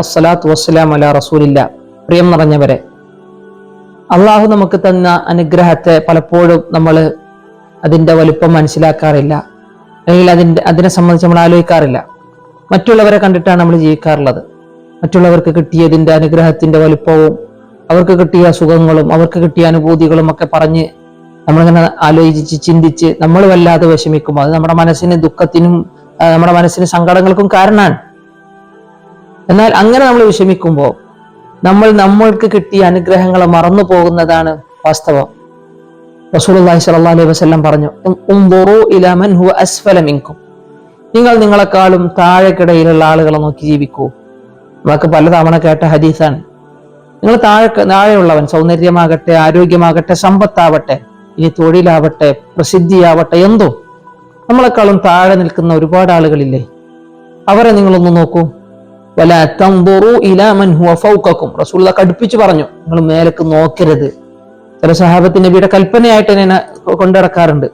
അസ്സലാത്തു റസൂലില്ല. പ്രിയം നിറഞ്ഞവരെ അള്ളാഹു നമുക്ക് തന്ന അനുഗ്രഹത്തെ പലപ്പോഴും നമ്മൾ അതിന്റെ വലുപ്പം മനസ്സിലാക്കാറില്ല. അല്ലെങ്കിൽ അതിന്റെ അതിനെ സംബന്ധിച്ച് നമ്മൾ ആലോചിക്കാറില്ല. മറ്റുള്ളവരെ കണ്ടിട്ടാണ് നമ്മൾ ജീവിക്കാറുള്ളത്. മറ്റുള്ളവർക്ക് കിട്ടിയതിന്റെ അനുഗ്രഹത്തിന്റെ വലുപ്പവും അവർക്ക് കിട്ടിയ സുഖങ്ങളും അവർക്ക് കിട്ടിയ അനുഭൂതികളും ഒക്കെ പറഞ്ഞ് നമ്മളിങ്ങനെ ആലോചിച്ച് ചിന്തിച്ച് നമ്മൾ വല്ലാതെ വിഷമിക്കുമ്പോൾ അത് നമ്മുടെ മനസ്സിന് ദുഃഖത്തിനും നമ്മുടെ മനസ്സിന് സങ്കടങ്ങൾക്കും കാരണമാണ്. എന്നാൽ അങ്ങനെ നമ്മൾ വിഷമിക്കുമ്പോൾ നമ്മൾ നമ്മൾക്ക് കിട്ടിയ അനുഗ്രഹങ്ങളെ മറന്നു പോകുന്നതാണ് വാസ്തവം. റസൂലുള്ളാഹി സല്ലാ അലൈഹി വസല്ലം പറഞ്ഞു ഉംദുറു ഇലാ മൻ ഹുവ അസ്ഫല മിൻകും. നിങ്ങൾ നിങ്ങളെക്കാളും താഴെക്കിടയിലുള്ള ആളുകളെ നോക്കി ജീവിക്കൂ. നമുക്ക് പലതവണ കേട്ട ഹദീസാണ്. നിങ്ങൾ താഴെ താഴെയുള്ളവൻ സൗന്ദര്യമാകട്ടെ ആരോഗ്യമാകട്ടെ സമ്പത്താവട്ടെ ഇനി തൊഴിലാവട്ടെ പ്രസിദ്ധിയാവട്ടെ എന്തോ. നമ്മളെക്കാളും താഴെ നിൽക്കുന്ന ഒരുപാട് ആളുകളില്ലേ? അവരെ നിങ്ങളൊന്ന് നോക്കൂ. വല തമ്പുറു ഇലാ മൻ ഹുവ ഫൗകക്കും റസൂലുള്ള കടുപ്പിച്ചു പറഞ്ഞു നിങ്ങൾ മേലേക്ക് നോക്കരുത്. ചില സഹാബത്ത് നബിയുടെ കൽപ്പനയായിട്ട് എന്നെ കൊണ്ടിറക്കാറുണ്ട്.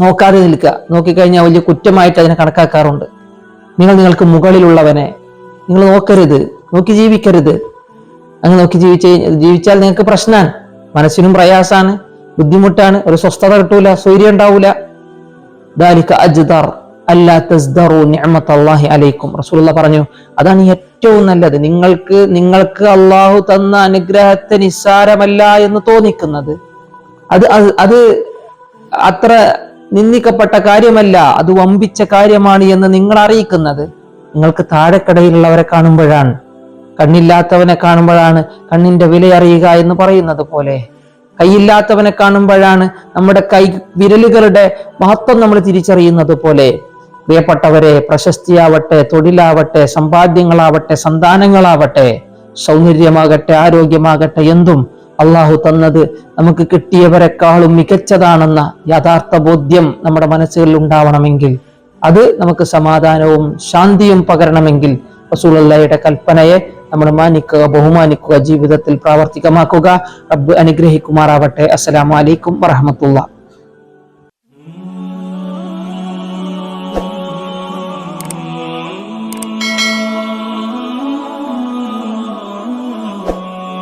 നോക്കാതെ നിൽക്കുക. നോക്കിക്കഴിഞ്ഞാൽ വലിയ കുറ്റമായിട്ട് അതിനെ കണക്കാക്കാറുണ്ട്. നിങ്ങൾ നിങ്ങൾക്ക് മുകളിലുള്ളവനെ നിങ്ങൾ നോക്കരുത് നോക്കി ജീവിക്കരുത്. അങ്ങ് നോക്കി ജീവിച്ച ജീവിച്ചാൽ നിങ്ങൾക്ക് പ്രശ്നമാണ്. മനസ്സിനും പ്രയാസാണ് ബുദ്ധിമുട്ടാണ് ഒരു സ്വസ്ഥത കിട്ടൂല സൂര്യ ഉണ്ടാവൂല. ദാലിക അജ്ദർ അല്ലാ തസ്ദറു നിഅമത്തല്ലാഹി അലൈക്കും. റസൂലുള്ള പറഞ്ഞു അതാണ് ഏറ്റവും നല്ലത്. നിങ്ങൾക്ക് നിങ്ങൾക്ക് അള്ളാഹു തന്ന അനുഗ്രഹത്തെ നിസ്സാരമല്ല എന്ന് തോന്നിക്കുന്നത്. അത്- അത് അത്ര നിന്ദിക്കപ്പെട്ട കാര്യമല്ല അത് വമ്പിച്ച കാര്യമാണ് എന്ന് നിങ്ങൾ അറിയിക്കുന്നത്. നിങ്ങൾക്ക് താഴെക്കടയിലുള്ളവരെ കാണുമ്പോഴാണ് കണ്ണില്ലാത്തവനെ കാണുമ്പോഴാണ് കണ്ണിന്റെ വില അറിയുക എന്ന് പറയുന്നത് പോലെ. കൈയില്ലാത്തവനെ കാണുമ്പോഴാണ് നമ്മുടെ കൈ വിരലുകളുടെ മഹത്വം നമ്മൾ തിരിച്ചറിയുന്നത് പോലെ. പ്രിയപ്പെട്ടവരെ പ്രശസ്തിയാവട്ടെ തൊഴിലാവട്ടെ സമ്പാദ്യങ്ങളാവട്ടെ സന്താനങ്ങളാവട്ടെ സൗന്ദര്യമാകട്ടെ ആരോഗ്യമാകട്ടെ എന്തും അള്ളാഹു തന്നത് നമുക്ക് കിട്ടിയവരെക്കാളും മികച്ചതാണെന്ന യഥാർത്ഥ ബോധ്യം നമ്മുടെ മനസ്സുകളിൽ ഉണ്ടാവണമെങ്കിൽ അത് നമുക്ക് സമാധാനവും ശാന്തിയും പകരണമെങ്കിൽ റസൂലുള്ളാഹിയുടെ കൽപ്പനയെ നമ്മൾ മാനിക്കുക ബഹുമാനിക്കുക ജീവിതത്തിൽ പ്രാവർത്തികമാക്കുക. റബ്ബ് അനുഗ്രഹിക്കുമാറാവട്ടെ. അസ്സലാമു അലൈക്കും വറഹമത്തുള്ള